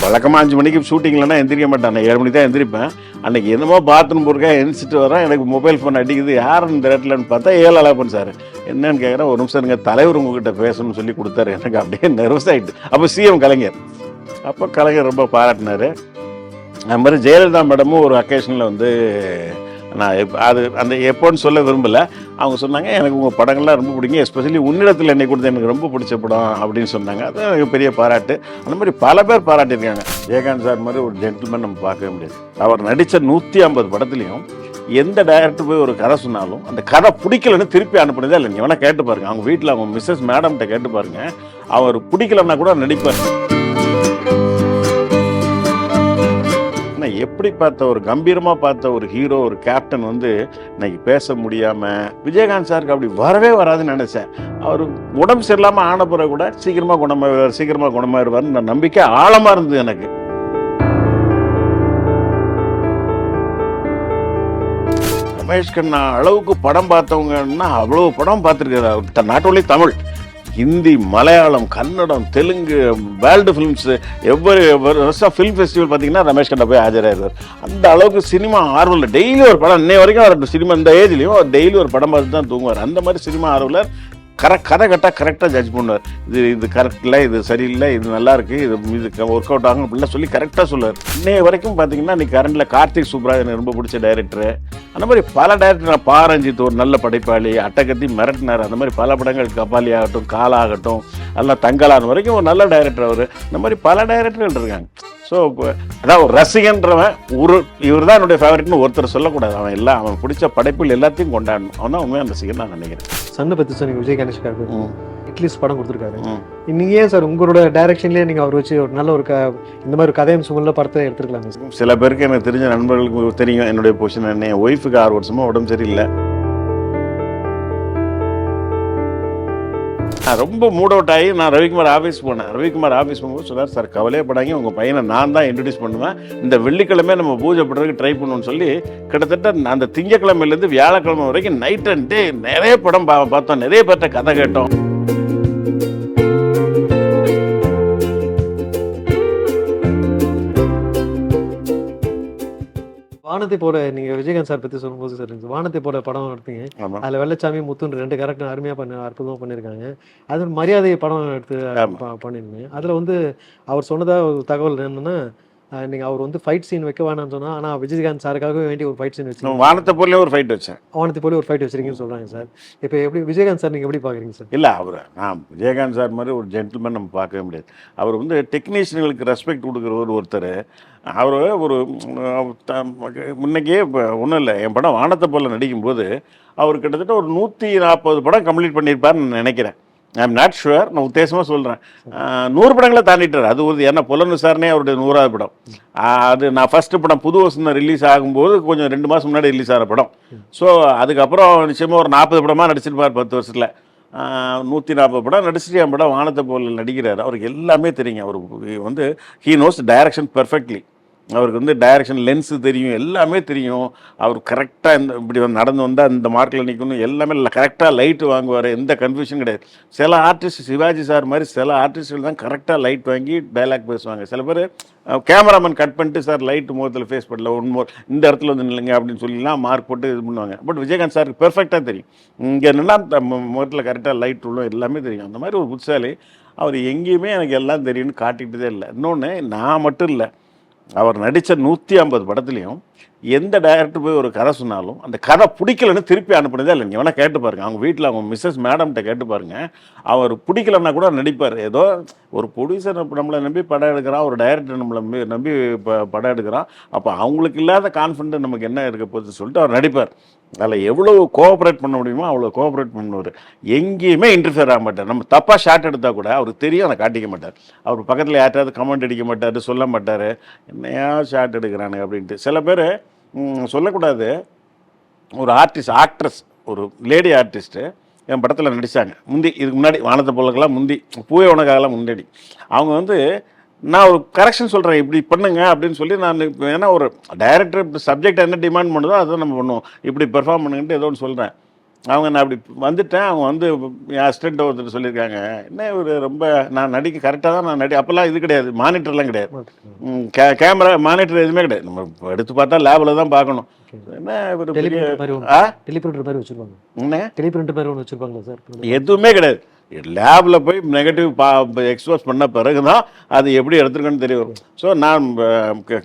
வழக்கமாக அஞ்சு மணிக்கு ஷூட்டிங்லன்னா எந்திரிக்க மாட்டேன். நான் ஏழு மணிக்கு தான் எந்திரிப்பேன். அன்னைக்கு என்னமோ பாத்ரூம் போருக்கா எந்திரிச்சிட்டு வரேன் எனக்கு மொபைல் ஃபோன் அடிக்குது. யாருன்னு இந்த இடத்துலன்னு பார்த்தா ஏழு அழகப்பன் சார். என்னன்னு கேட்குறேன் ஒரு நிமிஷம் இருங்க. தலைவர் உங்ககிட்ட பேசணும்னு சொல்லி கொடுத்தாரு. எனக்கு அப்படியே நர்வஸ் ஆகிட்டு அப்போ சிஎம் கலைஞர். அப்போ கலைஞர் ரொம்ப பாராட்டினார். அது மாதிரி ஜெயலலிதா மேடமும் ஒரு அக்கேஷனில் வந்து நான் அது அந்த எப்போன்னு சொல்ல விரும்பலை. அவங்க சொன்னாங்க எனக்கு உங்கள் படங்கள்லாம் ரொம்ப பிடிக்கும். எஸ்பெஷலி உன்னிடத்தில் என்னை கொடுத்து எனக்கு ரொம்ப பிடிச்ச படம் அப்படின்னு சொன்னாங்க. அது எனக்கு பெரிய பாராட்டு. அந்த மாதிரி பல பேர் பாராட்டியிருக்காங்க. ஜெயகாந்த் சார் மாதிரி ஒரு ஜென்டில்மேன் நம்ம பார்க்கவே முடியாது. அவர் நடித்த நூற்றி ஐம்பது படத்துலையும் எந்த டைரக்டர் போய் ஒரு கதை சொன்னாலும் அந்த கதை பிடிக்கலன்னு திருப்பி அனுப்புனதே இல்லை. நீங்கள் வேணால் கேட்டு பாருங்க. அவங்க வீட்டில் அவங்க மிஸ்ஸஸ் மேடம்கிட்ட கேட்டு பாருங்க. அவர் பிடிக்கலன்னா கூட நடிப்பார். எப்படி பார்த்த ஒரு கம்பீரமாக பார்த்த ஒரு ஹீரோ ஒரு கேப்டன் வந்து இன்னைக்கு பேச முடியாமல் விஜயகாந்த் சாருக்கு அப்படி வரவே வராதுன்னு நினச்சேன். அவர் உடம்பு சரியில்லாமல் ஆன பிறகு கூட சீக்கிரமாக குணமாயிருவார் சீக்கிரமாக குணமாயிருவார்னு நான் நம்பிக்கை ஆழமாக இருந்தது எனக்கு. ரமேஷ் கண்ணா அளவுக்கு படம் பார்த்தவங்கன்னா அவ்வளோ படம் பார்த்துருக்காரு. Not only Tamil. Hindi Malayalam Kannada Telugu world films எவ்வொரு வருஷம் ஃபிலிம் ஃபெஸ்டிவல் பார்த்தீங்கன்னா ரமேஷ் கண்ணா போய் ஆஜராயிருவார் அந்த அளவுக்கு சினிமா ஆர்வல் டெய்லி ஒரு படம் இன்னை வரைக்கும் அவர் சினிமா இந்த ஏஜ்லேயும் டெய்லி ஒரு படம் பார்த்து தான் தூங்குவார். அந்த மாதிரி சினிமா ஆர்வலர் கரெக்ட் கதை கட்டா கரெக்டாக ஜட்ஜ் பண்ணுவார் இது இது கரெக்ட் இல்லை இது சரியில்லை இது நல்லா இருக்கு இது இது ஒர்க் அவுட் ஆகும் அப்படிலாம் சொல்லி கரெக்டாக சொல்லுவார். இன்னைய வரைக்கும் பார்த்தீங்கன்னா இன்னைக்கு கரண்டில் கார்த்திக் சுப்ராஜன் எனக்கு ரொம்ப பிடிச்ச டைரக்டர் அந்த மாதிரி பல டைரக்டர் பாரஞ்சித் ஒரு நல்ல படைப்பாளி அட்டகத்தி மிரட்டினார். அந்த மாதிரி பல படங்கள் கபாலி ஆகட்டும் காலாகட்டும் எல்லாம் தங்கலான வரைக்கும் ஒரு நல்ல டைரக்டர் அவர். இந்த மாதிரி பல டைரக்டர்கள் இருக்காங்க. ஸோ அதான் ஒரு ரசிகன்றவன் ஒரு இவர் தான் என்னுடைய ஃபேவரட்னு ஒருத்தர் சொல்லக்கூடாது. அவன் எல்லாம் அவன் பிடிச்ச படைப்புகள் எல்லாத்தையும் கொண்டாடணும். அவன் தான் உண்மையான ரசிகன் நான் நினைக்கிறேன். சன்னை பற்றி சொன்னீங்க விஜயகாந்த். ம். அட்லீஸ்ட் படம் கொடுத்துருக்காரு. நீங்க ஏன் சார் உங்களோட டைரக்ஷன்லேயே நீங்கள் அவர் வச்சு ஒரு நல்ல ஒரு க இந்த மாதிரி கதையும் சுமல்ல படத்தை எடுத்துருக்கலாங்க சார் சில பேருக்கு எனக்கு தெரிஞ்ச நண்பர்களுக்கு தெரியும் என்னுடைய பொசிஷன் என்ன என் ஒய்ஃபுக்கு ஆறு வருஷமா உடம்பு சரியில்லை நான் ரொம்ப மூட் அவுட் ஆகி நான் ரவிக்குமார் ஆஃபீஸ் போனேன். ரவிக்குமார் ஆஃபீஸ் போகும்போது சொன்னார் சார் கவலையப்படாங்க உங்கள் பையனை நான் தான் இன்ட்ரடியூஸ் பண்ணுவேன். இந்த வெள்ளிக்கிழமை நம்ம பூஜை பண்ணுறதுக்கு ட்ரை பண்ணுவோம்னு சொல்லி கிட்டத்தட்ட அந்த திங்கக்கிழமையிலேருந்து வியாழக்கிழமை வரைக்கும் நைட் அண்ட் டே நிறைய படம் பா பார்த்தோம். நிறைய பேர்த்த கதை கேட்டோம். வானத்தை போட நீங்க விஜயகாந்த் சார் பத்தி சொல்லும்போது சார் வானத்தை போட படம் எடுத்தீங்க. அதுல வெள்ளச்சாமி முத்துன்னு ரெண்டு கேரக்டர் அருமையா பண்ண அற்புதமா பண்ணியிருக்காங்க அது மரியாதை படம் எடுத்து ஆமா. ப- பண்ணியிருந்தீங்க அதுல வந்து அவர் சொன்னதா ஒரு தகவல் என்னன்னா அஹ், நீங்க அவர் வந்து ஃபைட் சீன் வைக்க வேணாம்னு சொன்னா ஆனா விஜயகாந்த் சாருக்காக வேண்டி ஒரு ஃபைட் சீன் வச்சு வானத்தை போலே ஒரு ஃபைட் வச்சேன். வானத்தை போல ஒரு ஃபைட் வச்சிருக்கீங்கன்னு சொல்றாங்க சார். இப்போ எப்படி விஜயகாந்த் சார் நீங்க எப்படி பாக்குறீங்க சார்? இல்லை அவர் நான் விஜயகாந்த் சார் மாதிரி ஒரு ஜென்டில்மேன் நம்ம பார்க்கவே முடியாது. அவர் வந்து டெக்னீஷியன்களுக்கு ரெஸ்பெக்ட் கொடுக்குற ஒரு ஒருத்தர். அவர் ஒரு முன்னைக்கே இப்போ ஒன்றும் இல்லை என் படம் வானத்தை போல நடிக்கும்போது அவர் கிட்டத்தட்ட ஒரு நூற்றி நாற்பது படம் கம்ப்ளீட் பண்ணியிருப்பாருன்னு நான் நினைக்கிறேன். ஐ எம் நாட் ஷுவர் நான் உத்தேசமாக சொல்கிறேன் நூறு படங்களை தாண்டிட்டார். அது ஒரு ஏன்னா புலன் விசாரணை அவருடைய நூறாவது படம். அது நான் ஃபஸ்ட்டு படம் புது வசந்தம் ரிலீஸ் ஆகும்போது கொஞ்சம் ரெண்டு மாதம் முன்னாடி ரிலீஸ் ஆகிற படம். ஸோ அதுக்கப்புறம் நிச்சயமாக ஒரு நாற்பது படமாக நடிச்சிருப்பார் பத்து வருஷத்தில். நூற்றி நாற்பது படம் நடிச்சிட்டு என் படம் வானத்தை போல நடிக்கிறார். அவருக்கு எல்லாமே தெரியும். அவர் வந்து ஹீ நோஸ் டைரக்ஷன் பெர்ஃபெக்ட்லி அவருக்கு வந்து டைரக்ஷன் லென்ஸு தெரியும் எல்லாமே தெரியும். அவர் கரெக்டாக இந்த இப்படி நடந்து வந்தால் இந்த மார்க்கில் நிற்கணும் எல்லாமே கரெக்டாக லைட்டு வாங்குவார். எந்த கன்ஃபியூஷன் கிடையாது. சில ஆர்டிஸ்ட் சிவாஜி சார் மாதிரி சில ஆர்டிஸ்ட்கள் தான் கரெக்டாக லைட் வாங்கி டைலாக் பேசுவாங்க. சில பேர் கேமராமேன் கட் பண்ணிட்டு சார் லைட்டு முகத்தில் ஃபேஸ் பண்ணல ஒன் மோர் இந்த இடத்துல வந்து நில்லுங்க அப்படின்னு சொல்லிலாம் மார்க் போட்டு இது பண்ணுவாங்க. பட் விஜயகாந்த் சாருக்கு பெர்ஃபெக்டாக தெரியும். இங்கே என்னன்னா முகத்தில் கரெக்டாக லைட் உள்ள எல்லாமே தெரியும். அந்த மாதிரி ஒரு புட்சாலி அவர் எங்கேயுமே எனக்கு எல்லாம் தெரியும்னு காட்டிக்கிட்டதே இல்லை. இன்னொன்று நான் மட்டும் இல்லை. அவர் நடித்த நூற்றி ஐம்பது படத்துலையும் எந்த டைரக்டர் போய் ஒரு கதை சொன்னாலும் அந்த கதை பிடிக்கலன்னு திருப்பி அனுப்புனதே இல்லை நீங்கள் வேணால் கேட்டு பாருங்க. அவங்க வீட்டில் அவங்க மிஸ்ஸஸ் மேடம்கிட்ட கேட்டு பாருங்க. அவர் பிடிக்கலன்னா கூட நடிப்பார். ஏதோ ஒரு ப்ரொடியூசர் நம்மளை நம்பி படம் எடுக்கிறான் ஒரு டைரக்டர் நம்மளை நம்பி நம்பி படம் எடுக்கிறான் அப்போ அவங்களுக்கு இல்லாத கான்ஃபிடென்ட் நமக்கு என்ன இருக்க போகுதுன்னு சொல்லிட்டு அவர் நடிப்பார். அதில் எவ்வளோ கோஆப்ரேட் பண்ண முடியுமோ அவ்வளோ கோஆப்ரேட் பண்ணுவார். எங்கேயுமே இன்டர்ஃபியர் ஆக மாட்டார். நம்ம தப்பாக ஷார்ட் எடுத்தால் கூட அவருக்கு தெரியும் அதை காட்டிக்க மாட்டார். அவர் பக்கத்தில் யார்ட்டாவது கமெண்ட் அடிக்க மாட்டார் சொல்ல மாட்டார். என்னையா ஷார்ட் எடுக்கிறானுங்க அப்படின்ட்டு. சில பேர் சொல்லக்கூடாது. ஒரு ஆர்டிஸ்ட் ஆக்ட்ரஸ் ஒரு லேடி ஆர்டிஸ்ட்டு என் படத்தில் நடித்தாங்க முந்தி இதுக்கு முன்னாடி வானத்தை போலக்கெல்லாம் முந்தி பூவே உனக்காகலாம் முன்னாடி. அவங்க வந்து நான் ஒரு கரெக்ஷன் சொல்கிறேன் இப்படி பண்ணுங்க அப்படின்னு சொல்லி நான் இப்ப ஏன்னா ஒரு டைரக்டர் சப்ஜெக்ட் என்ன டிமாண்ட் பண்ணுதோ அதை நம்ம பண்ணுவோம். இப்படி பெர்ஃபார்ம் பண்ணுங்கன்ட்டு ஏதோ ஒன்று சொல்கிறேன் அவங்க நான் அப்படி வந்துட்டேன். அவங்க வந்து என் அசிஸ்டண்ட் ஒருத்தர் சொல்லியிருக்காங்க. என்ன இவர் ரொம்ப நான் நடிக்க கரெக்டாக தான் நான் நடி அப்போல்லாம் இது கிடையாது. மானிட்டர்லாம் கிடையாது. கே கேமரா மானிட்டர் எதுவுமே கிடையாது. நம்ம எடுத்து பார்த்தா லேபில் தான் பார்க்கணும். என்ன இவர் பெரிய ஆ? டெலிபிரிண்டர் மாதிரி வச்சிருப்பாங்க. என்ன? டெலிபிரிண்டர் மாதிரி ஒன்று வச்சிருப்பாங்களா சார்? எதுவுமே கிடையாது. லேபில் போய் நெகட்டிவ் பா எக்ஸ்போஸ் பண்ண பிறகு தான் அது எப்படி எடுத்துருக்கேன்னு தெரிய வரும் ஸோ நான்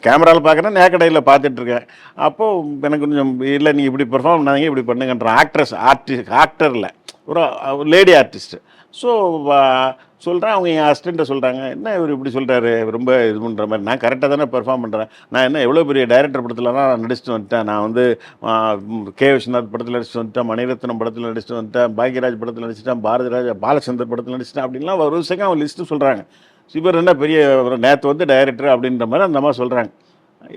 கேமராவில் பார்க்குறேன் நேக்கடையில் பார்த்துட்ருக்கேன் அப்போது எனக்கு கொஞ்சம் இல்லை நீங்கள் இப்படி பெர்ஃபார்ம் பண்ணாதீங்க இப்படி பண்ணுங்கன்ற ஆக்ட்ரஸ் ஆர்டிஸ்ட் ஆக்டரில் ஒரு லேடி ஆர்டிஸ்ட்டு ஸோ சொல்கிறேன் அவங்க என் அசிஸ்டண்ட்டை சொல்கிறாங்க என்ன இவர் இப்படி சொல்கிறாரு ரொம்ப இது பண்ணுற மாதிரி. நான் கரெக்டாக தானே பெர்ஃபார்ம் பண்ணுறேன் நான் என்ன எவ்வளோ பெரிய டைரக்டர் படத்துலலாம் நான் நடிச்சுட்டு வந்துட்டேன். நான் வந்து கே. விஸ்வநாத் படத்தில் நடிச்சுட்டு வந்துட்டேன். மணிரத்னம் படத்தில் நடிச்சுட்டு வந்துட்டேன். பாக்யராஜ் படத்தில் நடிச்சிட்டேன். பாரதிராஜ் பாலச்சந்தர் படத்தில் நடிச்சிட்டேன். அப்படின்லாம் ஒரு வருஷம் அவங்க லிஸ்ட்டு சொல்கிறாங்க இவர் என்ன பெரிய நேற்று வந்து டைரக்டர் அப்படின்ற மாதிரி அந்த மாதிரி சொல்கிறாங்க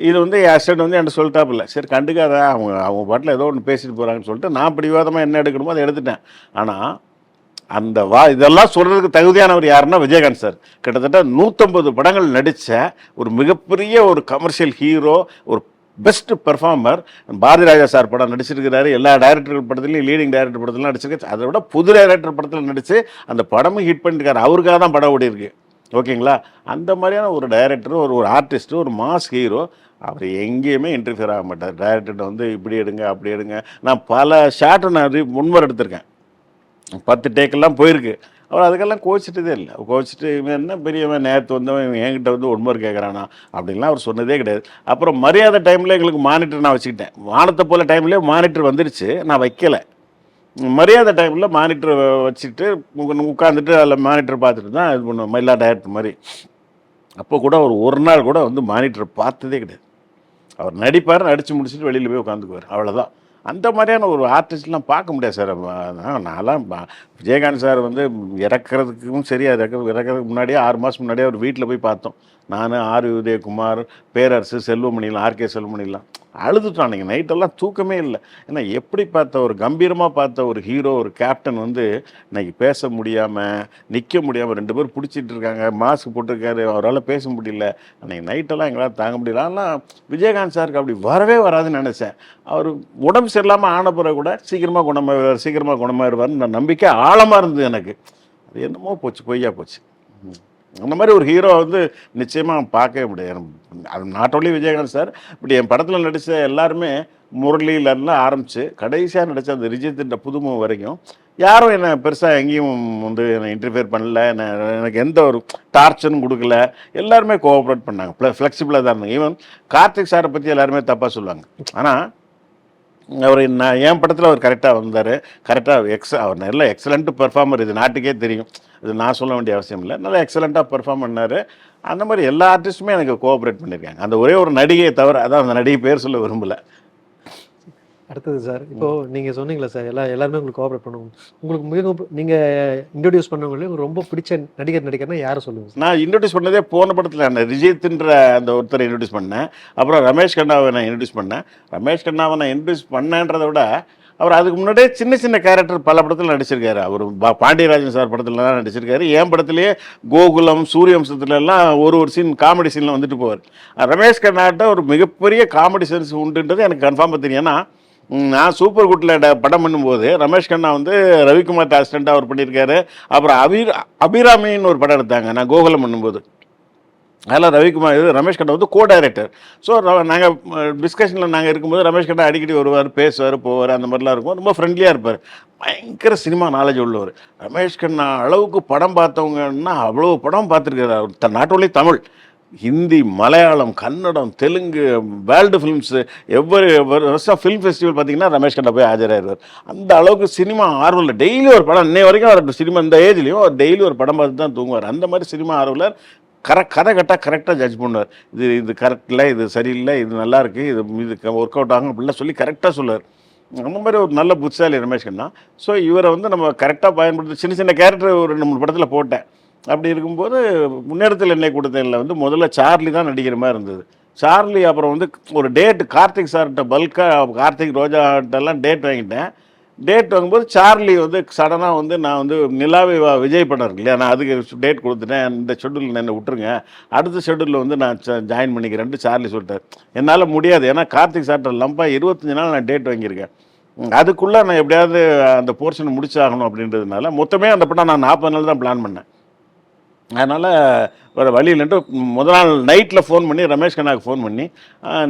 இது வந்து என் அசிஸ்டன்ட் வந்து என்கிட்ட சொல்லிட்டாப்பில்ல சரி கண்டுக்காத. அவங்க அவங்க பாட்டில் ஏதோ ஒன்று பேசிட்டு போகிறாங்கன்னு சொல்லிட்டு நான் பிடிவாதமாக என்ன எடுக்கணுமோ அதை எடுத்துட்டேன். ஆனால் அந்த வா இதெல்லாம் சொல்கிறதுக்கு தகுதியானவர் யாருன்னா விஜயகாந்த் சார். கிட்டத்தட்ட நூற்றம்பது படங்கள் நடித்த ஒரு மிகப்பெரிய ஒரு கமர்ஷியல் ஹீரோ ஒரு best performer Bharathi Raja sir படம் நடிச்சிருக்கிறாரு. எல்லா டைரக்டர்கள் படத்துலையும் லீடிங் டைரக்டர் படத்துலாம் நடிச்சிருக்காரு அதை விட புது டைரக்டர் படத்தில் நடித்து அந்த படமும் ஹிட் பண்ணியிருக்காரு அவருக்காக தான் படம் ஓடி இருக்கு. ஓகேங்களா? அந்த மாதிரியான ஒரு டைரக்டர் ஒரு ஒரு ஆர்டிஸ்ட் ஒரு மாஸ் ஹீரோ அவர் எங்கேயுமே இன்டர்ஃபியர் ஆக மாட்டார். டைரக்டர்கிட்ட வந்து இப்படி எடுங்க அப்படி எடுங்க. நான் பல ஷாட்டை நான் முன்வர் எடுத்திருக்கேன். பத்து டேக்கெல்லாம் போயிருக்கு. அவர் அதுக்கெல்லாம் கோச்சிட்டதே இல்லை. கோச்சிட்டு இவன் என்ன பெரியவன் நேற்று வந்தவன் இவன் என்கிட்ட வந்து ஒன்மர் கேட்குறானா அப்படின்லாம் அவர் சொன்னதே கிடையாது. அப்புறம் மரியாதை டைமில் எங்களுக்கு மானிட்டர் நான் வச்சுக்கிட்டேன். வானத்தை போல டைம்லேயே மானிட்டர் வந்துருச்சு. நான் வைக்கலை. மரியாதை டைமில் மானிட்டர் வச்சுட்டு உட்காந்துட்டு அதில் மானிட்டர் பார்த்துட்டு தான் இது பண்ணுவோம். மயிலா டயட் மாதிரி. அப்போ கூட அவர் ஒரு நாள் கூட வந்து மானிட்டர் பார்த்ததே கிடையாது. அவர் நடிப்பார் நடித்து முடிச்சுட்டு வெளியில் போய் உட்காந்துக்குவார். அவ்வளோதான் அந்த மாதிரியான ஒரு ஆர்டிஸ்ட்லாம் பார்க்க முடியாது சார். நான்லாம் பா- விஜயகாந்த் சார் வந்து இறக்குறதுக்கும் சரி இறக்க இறக்குறதுக்கு முன்னாடியே ஆறு மாதம் முன்னாடியே அவர் வீட்டில் போய் பார்த்தோம். நான் ஆர். உதயகுமார் பேரரசு செல்வமணிலாம் ஆர்கே செல்வமணிலாம். அழுதுட்டோம் அன்றைக்கி நைட்டெல்லாம் தூக்கமே இல்லை. ஏன்னா எப்படி பார்த்த ஒரு கம்பீரமாக பார்த்த ஒரு ஹீரோ ஒரு கேப்டன் வந்து இன்றைக்கி பேச முடியாமல் நிற்க முடியாமல் ரெண்டு பேரும் பிடிச்சிட்டு இருக்காங்க. மாஸ்க் போட்டிருக்காரு. அவரால் பேச முடியல. அன்றைக்கி நைட்டெல்லாம் எங்களால் தாங்க முடியல. ஆனால் விஜயகாந்த் சாருக்கு அப்படி வரவே வராதுன்னு நினச்சேன். அவர் உடம்பு சரியில்லாமல் ஆன பிறகு கூட சீக்கிரமாக குணமாயிருவார் சீக்கிரமாக குணமாயிருவார்னு நம்பிக்கை ஆழமாக இருந்தது எனக்கு. அது என்னமோ போச்சு பொய்யா போச்சு. அந்த மாதிரி ஒரு ஹீரோ வந்து நிச்சயமாக பார்க்கவே முடியாது. அது நாட் ஓன்லி விஜயகாந்த் சார் இப்படி என் படத்தில் நடித்த எல்லாருமே முரளியிலலாம் ஆரம்பித்து கடைசியாக நடித்த அந்த ரிஜித்தின் புதுமுகம் வரைக்கும் யாரும் என்னை பெருசாக எங்கேயும் வந்து என்னை இன்டர்ஃபியர் பண்ணல. என்ன எனக்கு எந்த ஒரு டார்ச்சரும் கொடுக்கல. எல்லாருமே கோஆப்ரேட் பண்ணாங்க. ஃப்ளெக்சிபிளாக தான் இருந்தாங்க. ஈவன் கார்த்திக் சாரை பற்றி எல்லாருமே தப்பாக சொல்லுவாங்க. ஆனால் அவர் நான் என் படத்தில் அவர் கரெக்டாக வந்தார். கரெக்டாக எக்ஸ் அவர் நல்ல எக்ஸலண்ட் பெர்ஃபார்மர் இது நாட்டுக்கே தெரியும். இது நான் சொல்ல வேண்டிய அவசியம் இல்லை. நல்லா எக்ஸலண்ட்டாக பெர்ஃபார்ம் பண்ணார். அந்த மாதிரி எல்லா ஆர்டிஸ்ட்டுமே எனக்கு கோஆப்ரேட் பண்ணியிருக்காங்க அந்த ஒரே ஒரு நடிகையை தவிர அதான் அந்த நடிகை பேர் சொல்ல விரும்பல. அடுத்தது சார் இப்போ நீங்க சொன்னீங்களா சார் எல்லா எல்லாருமே உங்களுக்கு கோஆப்ரேட் பண்ணுவாங்க உங்களுக்கு மிக நீங்க இன்ட்ரடியூஸ் பண்ணவங்களே உங்களுக்கு ரொம்ப பிடிச்ச நடிகர் நடிகர்னா யாரை சொல்லுங்க நான் இன்ட்ரடியூஸ் பண்ணதே போன படத்தில் அந்த ரிஜித்ன்ற அந்த ஒருத்தரை இன்ட்ரடியூஸ் பண்ணேன். அப்புறம் ரமேஷ் கண்ணாவை நான் இன்ட்ரடியூஸ் பண்ணேன். ரமேஷ் கண்ணாவை நான் இன்ட்ரடியூஸ் பண்ணேன்றதை விட அவர் அதுக்கு முன்னாடியே சின்ன சின்ன கேரக்டர் பல படத்தில் நடிச்சிருக்காரு. அவர் பா- பாண்டியராஜன் சார் படத்துலலாம் நடிச்சிருக்காரு. என் படத்துலேயே கோகுலம் சூரியவம்சத்துல எல்லாம் ஒரு ஒரு சீன் காமெடி சீனில் வந்துட்டு போவார். ரமேஷ் கண்ணாட்ட ஒரு மிகப்பெரிய காமெடி சென்ஸ் உண்டுன்றது எனக்கு கன்ஃபார்மாக தெரியும். ஏன்னா நான் சூப்பர் குட்டில் படம் பண்ணும்போது ரமேஷ் கண்ணா வந்து ரவிக்குமார் அசிஸ்டண்ட்டாக அவர் பண்ணியிருக்காரு. அப்புறம் அபீர் அபிராமின்னு ஒரு படம் எடுத்தாங்க நான் கோகுலம் பண்ணும்போது. அதில் ரவிக்குமார் இது ரமேஷ் கண்ணா வந்து கோ டைரக்டர் ஸோ நாங்கள் டிஸ்கஷனில் நாங்கள் இருக்கும்போது ரமேஷ் கண்ணா அடிக்கடி வருவார் பேசுவார் போவார் அந்த மாதிரிலாம் இருக்கும். ரொம்ப ஃப்ரெண்ட்லியாக இருப்பார். பயங்கர சினிமா நாலேஜ் உள்ளவர். ரமேஷ் கண்ணா அளவுக்கு படம் பார்த்தவங்கன்னா அவ்வளோ படம் பார்த்துருக்காரு. அவர் not only Tamil. Hindi Malayalam Kannada Telugu world films எவ்வளவு வருஷம் ஃபிலிம் ஃபெஸ்டிவல் பார்த்தீங்கன்னா ரமேஷ் கண்டா போய் ஆஜராயிருவார். அந்த அளவுக்கு சினிமா ஆர்வலர் டெய்லி ஒரு படம் இன்னை வரைக்கும் அவர் சினிமா இந்த ஏஜ்லேயும் அவர் டெய்லி ஒரு படம் பார்த்து தான் தூங்குவார். அந்த மாதிரி சினிமா ஆர்வலர் கரெக்ட் கதை கரெக்டாக கரெக்டாக ஜட்ஜ் பண்ணுவார். இது இது கரெக்ட் இல்லை இது சரியில்லை இது நல்லாயிருக்கு இது இது ஒர்க் அவுட் ஆகும் அப்படிலாம் சொல்லி கரெக்டாக சொல்லுவார். அந்த மாதிரி ஒரு நல்ல புத்தாலி ரமேஷ் கண்ணா. ஸோ இவரை வந்து நம்ம கரெக்டாக பயன்படுத்தி சின்ன சின்ன கேரக்டர் ஒரு ரெண்டு மூணு படத்தில் போட்டேன். அப்படி இருக்கும்போது முன்னேறத்தில் என்னை கொடுத்தேன்ல வந்து முதல்ல சார்லி தான் நடிக்கிற மாதிரி இருந்தது. சார்லி அப்புறம் வந்து ஒரு டேட் கார்த்திக் சார்கிட்ட பல்காக கார்த்திக் ரோஜாட்டெல்லாம் டேட் வாங்கிட்டேன். டேட் வாங்கும்போது சார்லி வந்து சடனாக வந்து நான் வந்து நிலாவை விஜய் படம் இருக்கு இல்லையா நான் அதுக்கு டேட் கொடுத்துட்டேன். இந்த ஷெட்யூலில் என்னை விட்டுருங்க. அடுத்த ஷெட்யூலில் வந்து நான் ஜாயின் பண்ணிக்கிறேன்ட்டு சார்லி சொல்லிட்டார். என்னால் முடியாது. ஏன்னா கார்த்திக் சார்ட்ட லம்பாக இருபத்தஞ்சு நாள் நான் டேட் வாங்கியிருக்கேன். அதுக்குள்ளே நான் எப்படியாவது அந்த போர்ஷனை முடிச்சாகணும் அப்படின்றதுனால மொத்தமே அந்த படம் நான் நாற்பது நாள் தான் பிளான் பண்ணேன். அதனால் வேறு வழி இல்லைன்ட்டு முதல் நாள் நைட்டில் ஃபோன் பண்ணி ரமேஷ் கண்ணாக்கு ஃபோன் பண்ணி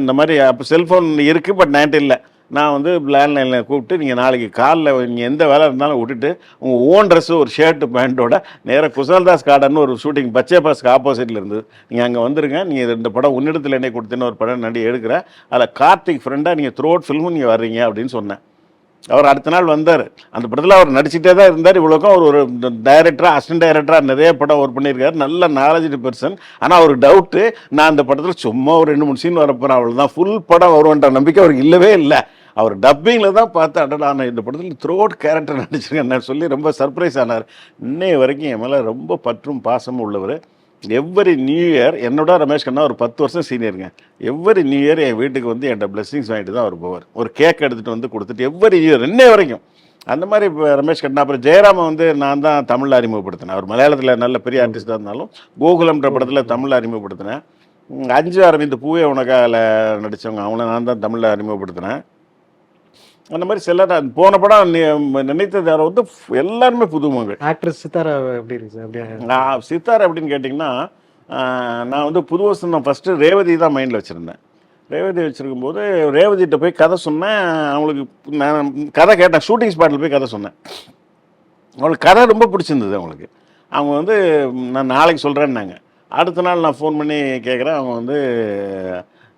இந்த மாதிரி அப்போ செல்ஃபோன் இருக்குது பட் நைட் இல்லை. நான் வந்து லேண்ட்லைனில் கூப்பிட்டு நீங்கள் நாளைக்கு காலைல நீங்கள் எந்த வேலை இருந்தாலும் விட்டுட்டு உங்கள் ஓன் ட்ரெஸ்ஸு ஒரு ஷர்ட்டு பேண்ட்டோட நேராக குசல்தாஸ் கார்டன் ஒரு ஷூட்டிங் பச்சை பாஸ்க்கு ஆப்போசிட்டில் இருந்தது. நீங்கள் அங்கே வந்துருங்க நீங்கள் இந்த படம் உன்னிடத்தில் என்னை கொடுத்தேன்னு ஒரு படம் நடி எடுக்கிறேன். அதில் கார்த்திக் ஃப்ரெண்டாக நீங்கள் த்ரோட் ஃபில்மும் நீங்கள் வர்றீங்க அப்படின்னு சொன்னேன். அவர் அடுத்த நாள் வந்தார். அந்த படத்தில் அவர் நடிச்சுட்டே தான் இருந்தார். இவ்வளோக்கும் அவர் ஒரு டைரக்டராக அசிஸ்டன்ட் டைரக்டராக நிறைய படம் ஒர்க் பண்ணியிருக்காரு. நல்ல நாலேஜ் பர்சன் ஆனால் அவருக்கு டவுட்டு நான் அந்த படத்தில் சும்மா ஒரு ரெண்டு மூணு சீன் வரப்போகிறேன் அவ்வளோ தான் ஃபுல் படம் வருவன்ற நம்பிக்கை அவருக்கு இல்லவே இல்லை. அவர் டப்பிங்கில் தான் பார்த்து அடடா நான் இந்த படத்தில் த்ரோட் கேரக்டர் நடிச்சிருக்கேன் சொல்லி ரொம்ப சர்ப்ரைஸ் ஆனார். இன்னைய வரைக்கும் என் மேலே ரொம்ப பற்றும் பாசமும் உள்ளவர். எவ்வரி நியூ இயர் என்னோட ரமேஷ் கண்ணா ஒரு பத்து வருஷம் சீனியருங்க எவ்வரி நியூ இயர் என் வீட்டுக்கு வந்து என்கிட்ட பிளெஸிங்ஸ் வாங்கிட்டு தான் அவர் போவார். ஒரு கேக் எடுத்துகிட்டு வந்து கொடுத்துட்டு எவ்வரி நியூ இயர் இன்னைய வரைக்கும். அந்த மாதிரி இப்போ ரமேஷ் கண்ணா அப்புறம் ஜெயராம வந்து நான் தான் தமிழில் அறிமுகப்படுத்தினேன். அவர் மலையாளத்தில் நல்ல பெரிய ஆர்டிஸ்டாக இருந்தாலும் கோகுலம்ன்ற படத்தில் தமிழில் அறிமுகப்படுத்தினேன். அஞ்சு அரவிந்த் பூவே உனக்கால நடித்தவங்க அவங்கள நான் தான் தமிழில் அறிமுகப்படுத்தினேன். அந்த மாதிரி அது போன படம் நி- நினைத்தது யாரோ வந்து எல்லாருமே புதுமுகங்கள் ஆக்ட்ரஸ் சித்தாரா எப்படி இருக்கு அப்படியே? நான் சித்தார் அப்படின்னு கேட்டிங்கன்னா நான் வந்து புது வசந்தம் ஃபஸ்ட்டு ரேவதி தான் மைண்டில் வச்சுருந்தேன். ரேவதி வச்சுருக்கும் போது ரேவதிகிட்ட போய் கதை சொன்னேன். அவங்களுக்கு நான் கதை கேட்டேன். ஷூட்டிங் ஸ்பாட்டில் போய் கதை சொன்னேன். அவங்களுக்கு கதை ரொம்ப பிடிச்சிருந்தது அவங்களுக்கு அவங்க வந்து நான் நாளைக்கு சொல்கிறேன்னாங்க அடுத்த நாள் நான் ஃபோன் பண்ணி கேட்குறேன் அவங்க வந்து